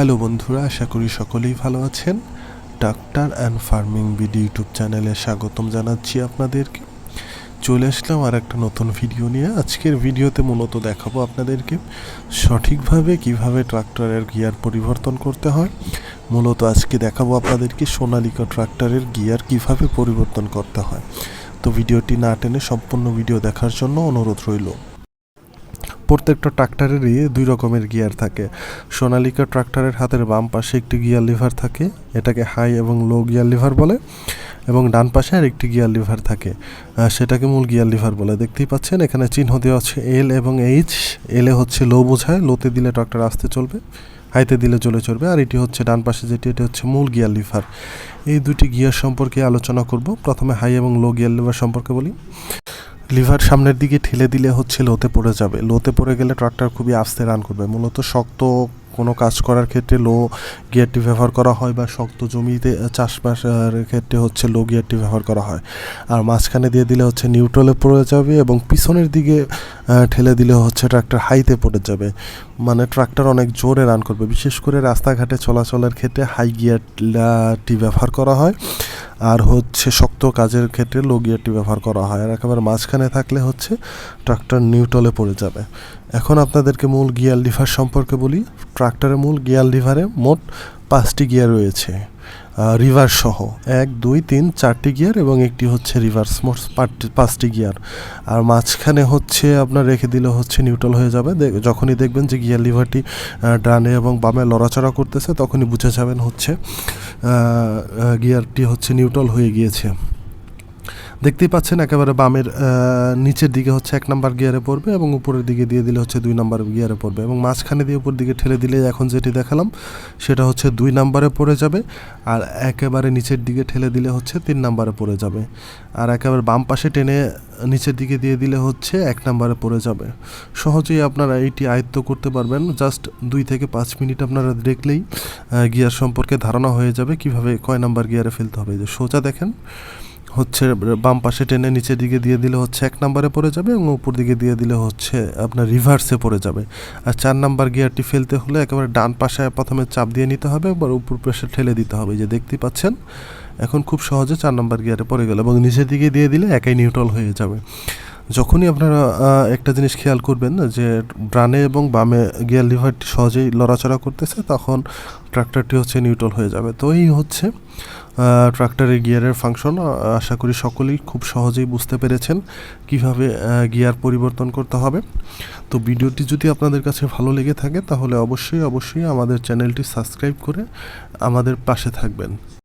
Hello বন্ধুরা, আশা করি সকলেই ভালো আছেন। Doctor and farming BD YouTube চ্যানেলে স্বাগতম জানাচ্ছি আপনাদেরকে। চলে আসলাম আর একটা নতুন ভিডিও নিয়ে। আজকের ভিডিওতে মূলত দেখাবো আপনাদেরকে সঠিকভাবে কীভাবে ট্রাক্টরের গিয়ার পরিবর্তন করতে হয়। মূলত আজকে দেখাবো আপনাদেরকে সোনালিকা ট্রাক্টরের গিয়ার কীভাবে পরিবর্তন করতে হয়। তো ভিডিওটি না টেনে সম্পূর্ণ ভিডিও দেখার জন্য অনুরোধ রইল। প্রত্যেকটা ট্রাক্টরেরই দুই রকমের গিয়ার থাকে। সোনালিকা ট্রাক্টরের হাতের বাম পাশে একটি গিয়ার লিভার থাকে, এটাকে হাই এবং লো গিয়ার লিভার বলে, এবং ডান পাশে আর একটি গিয়ার লিভার থাকে। সেটাকে মূল গিয়ার লিভার বলে। দেখতেই পাচ্ছেন, এখানে চিহ্ন দেওয়া হচ্ছে এল এবং এইচ এলে হচ্ছে লো বোঝায়, লোতে দিলে ট্রাক্টর আসতে চলবে, হাইতে দিলে চলে চলবে আর এটি হচ্ছে ডান পাশে যেটি, এটি হচ্ছে মূল গিয়ার লিভার। এই দুটি গিয়ার সম্পর্কে আলোচনা করব। প্রথমে হাই এবং লো গিয়ার লিভার সম্পর্কে বলি। লিভার সামনের দিকে ঠেলে দিলে হচ্ছে লোতে পড়ে যাবে। লোতে পড়ে গেলে ট্রাক্টর খুবই আস্তে রান করবে। মূলত শক্ত কোনো কাজ করার ক্ষেত্রে লো গিয়ারটি ব্যবহার করা হয় বা শক্ত জমিতে চাষবাসের ক্ষেত্রে হচ্ছে লো গিয়ারটি ব্যবহার করা হয়। আর মাঝখানে দিয়ে দিলে হচ্ছে নিউট্রালে পড়ে যাবে এবং পিছনের দিকে ঠেলে দিলে হচ্ছে ট্রাক্টর হাইতে পড়ে যাবে। মানে ট্রাক্টর অনেক জোরে রান করবে। বিশেষ করে রাস্তাঘাটে চলাচলের ক্ষেত্রে হাই গিয়ারটি ব্যবহার করা হয়। আর হচ্ছে শক্ত কাজের ক্ষেত্রে লো গিয়ারটি ব্যবহার করা হয়। আর একেবারে মাঝখানে থাকলে হচ্ছে ট্রাক্টর নিউট্রালে পড়ে যাবে। এখন আপনাদেরকে মূল গিয়ার লিভার সম্পর্কে বলি। ট্রাক্টরের মূল গিয়ার লিভারে মোট পাঁচটি গিয়ার রয়েছে রিভার্স সহ। এক, দুই, তিন, চারটি গিয়ার এবং একটি হচ্ছে রিভার্স মোট পাঁচটি- গিয়ার। আর মাঝখানে হচ্ছে আপনার রেখে দিলে হচ্ছে নিউট্রাল হয়ে যাবে। যখনই দেখবেন যে গিয়ার লিভারটি ডানে এবং বামে লড়াচড়া করতেছে, তখনই বুঝে যাবেন হচ্ছে গিয়ারটি হচ্ছে নিউট্রাল হয়ে গিয়েছে। দেখতেই পাচ্ছেন, একেবারে বামের নিচের দিকে হচ্ছে এক নাম্বার গিয়ারে পড়বে এবং উপরের দিকে দিয়ে দিলে হচ্ছে দুই নাম্বার গিয়ারে পড়বে এবং মাঝখানে দিয়ে উপর দিকে ঠেলে দিলে এখন যেটি দেখালাম, সেটা হচ্ছে দুই নাম্বারে পড়ে যাবে আর একেবারে নিচের দিকে ঠেলে দিলে হচ্ছে তিন নাম্বারে পড়ে যাবে আর একেবারে বাম পাশে টেনে নিচের দিকে দিয়ে দিলে হচ্ছে এক নাম্বারে পড়ে যাবে। সহজেই আপনারা এইটি আয়ত্ত করতে পারবেন, জাস্ট দুই থেকে পাঁচ মিনিট আপনারা দেখলেই গিয়ার সম্পর্কে ধারণা হয়ে যাবে কীভাবে কয় নাম্বার গিয়ারে ফেলতে হবে। যে সোজা দেখেন হচ্ছে বাম পাশে টেনে নিচের দিকে দিয়ে দিলে হচ্ছে এক নাম্বারে পড়ে যাবে এবং উপর দিকে দিয়ে দিলে হচ্ছে আপনার রিভার্সে পড়ে যাবে। আর চার নাম্বার গিয়ারটি ফেলতে হলে একেবারে ডান পাশে প্রথমে চাপ দিয়ে নিতে হবে এবার উপর পাশে ঠেলে দিতে হবে। যে দেখতে পাচ্ছেন, এখন খুব সহজে চার নাম্বার গিয়ারে পড়ে গেল এবং নিচের দিকে দিয়ে দিলে একাই নিউট্রাল হয়ে যাবে। যখনই আপনারা একটা জিনিস খেয়াল করবেন যে ডানে এবং বামে গিয়ার লিভারটি সহজেই লড়াচড়া করতেছে, তখন ট্রাক্টরটি হচ্ছে নিউট্রাল হয়ে যাবে। তো এই হচ্ছে ট্রাক্টরের গিয়ারের ফাংশন। আশা করি সকলেই খুব সহজেই বুঝতে পেরেছেন কীভাবে গিয়ার পরিবর্তন করতে হবে। তো ভিডিওটি যদি আপনাদের কাছে ভালো লেগে থাকে, তাহলে অবশ্যই অবশ্যই আমাদের চ্যানেলটি সাবস্ক্রাইব করে আমাদের পাশে থাকবেন।